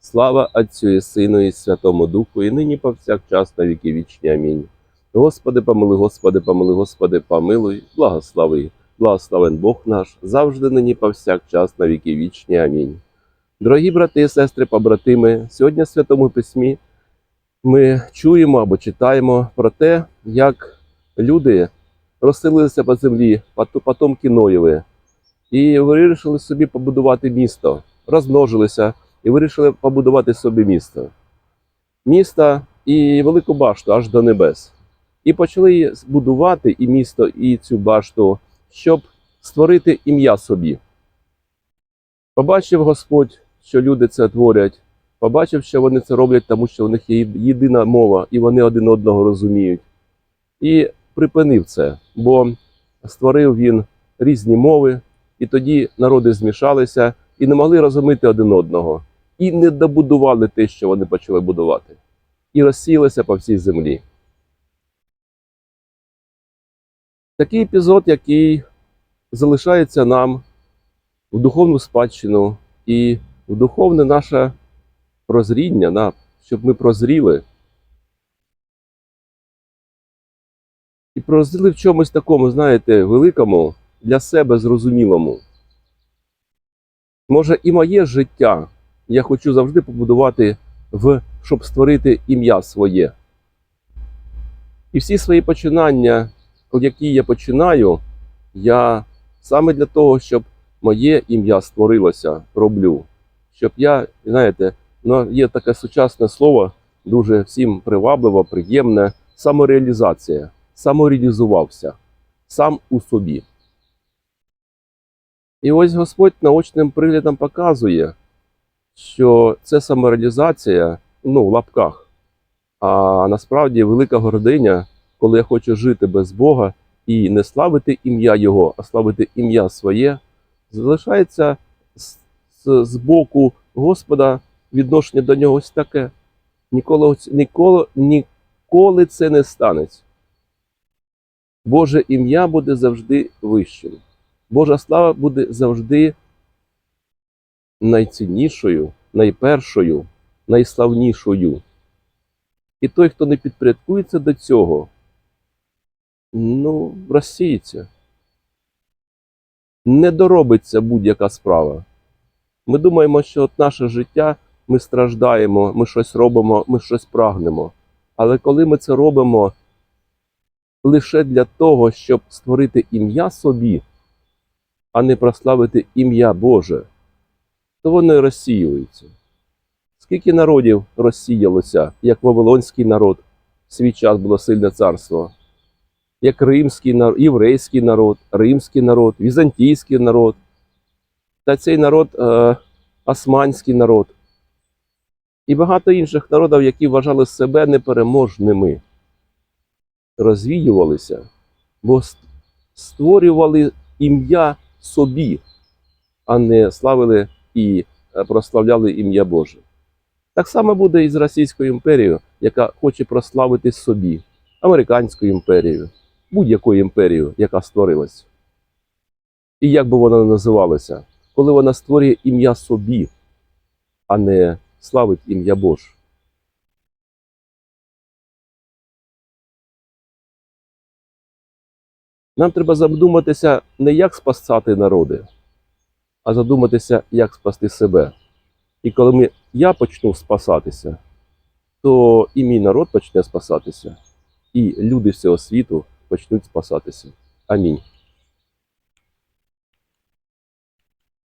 Слава Отцю і Сину і Святому Духу, і нині повсякчас на віки вічні. Амінь. Господи, помилуй, Господи, помилуй, Господи, помилуй, благослови, благословен Бог наш, завжди нині повсякчас на віки вічні. Амінь. Дорогі брати і сестри, побратими, сьогодні в Святому Письмі ми чуємо або читаємо про те, як люди розселилися по землі, пот- потомки Ноєві, і вирішили собі побудувати місто, розмножилися і вирішили побудувати собі місто. Місто і велику башту аж до небес. І почали будувати і місто, і цю башту, щоб створити ім'я собі. Побачив Господь, що люди це творять, побачив, що вони це роблять, тому що у них є єдина мова, і вони один одного розуміють. І припинив це, бо створив він різні мови, і тоді народи змішалися і не могли розуміти один одного, і не добудували те, що вони почали будувати, і розсіялися по всій землі. Такий епізод, який залишається нам в духовну спадщину і в духовне наше прозріння, щоб ми прозріли. І прозріли в чомусь такому, знаєте, великому, для себе зрозумілому. Може, і моє життя я хочу завжди побудувати, в, щоб створити ім'я своє. І всі свої починання, які я починаю, я саме для того, щоб моє ім'я створилося, роблю. Щоб я, знаєте, ну, є таке сучасне слово, дуже всім привабливо, приємне самореалізація. Самореалізувався сам у собі. І ось Господь наочним приглядом показує, що це самореалізація, ну, в лапках. А насправді велика гординя, коли я хочу жити без Бога і не славити ім'я Його, а славити ім'я своє, залишається з, з, з боку Господа відношення до нього ось таке. Ніколи, ніколи, ніколи це не станеться. Боже ім'я буде завжди вищим. Божа слава буде завжди найціннішою, найпершою, найславнішою. І той, хто не підпорядкується до цього, ну, розсіється. Не доробиться будь-яка справа. Ми думаємо, що от наше життя ми страждаємо, ми щось робимо, ми щось прагнемо. Але коли ми це робимо лише для того, щоб створити ім'я собі, а не прославити ім'я Боже, то вони розсіюються. Скільки народів розсіялося, як Вавилонський народ, в свій час було сильне царство, як римський народ, єврейський народ, римський народ, візантійський народ, та цей народ е, османський народ, і багато інших народів, які вважали себе непереможними, розвіювалися, бо створювали ім'я собі, а не славили і е, прославляли ім'я Боже. Так само буде і з Російською імперією, яка хоче прославити собі, Американською імперією, будь-якою імперією, яка створилась. І як би вона не називалася, коли вона створює ім'я собі, а не славить ім'я Боже. Нам треба задуматися не як спасати народи, а задуматися, як спасти себе. І коли ми, я почну спасатися, то і мій народ почне спасатися, і люди всього світу почнуть спасатися. Амінь.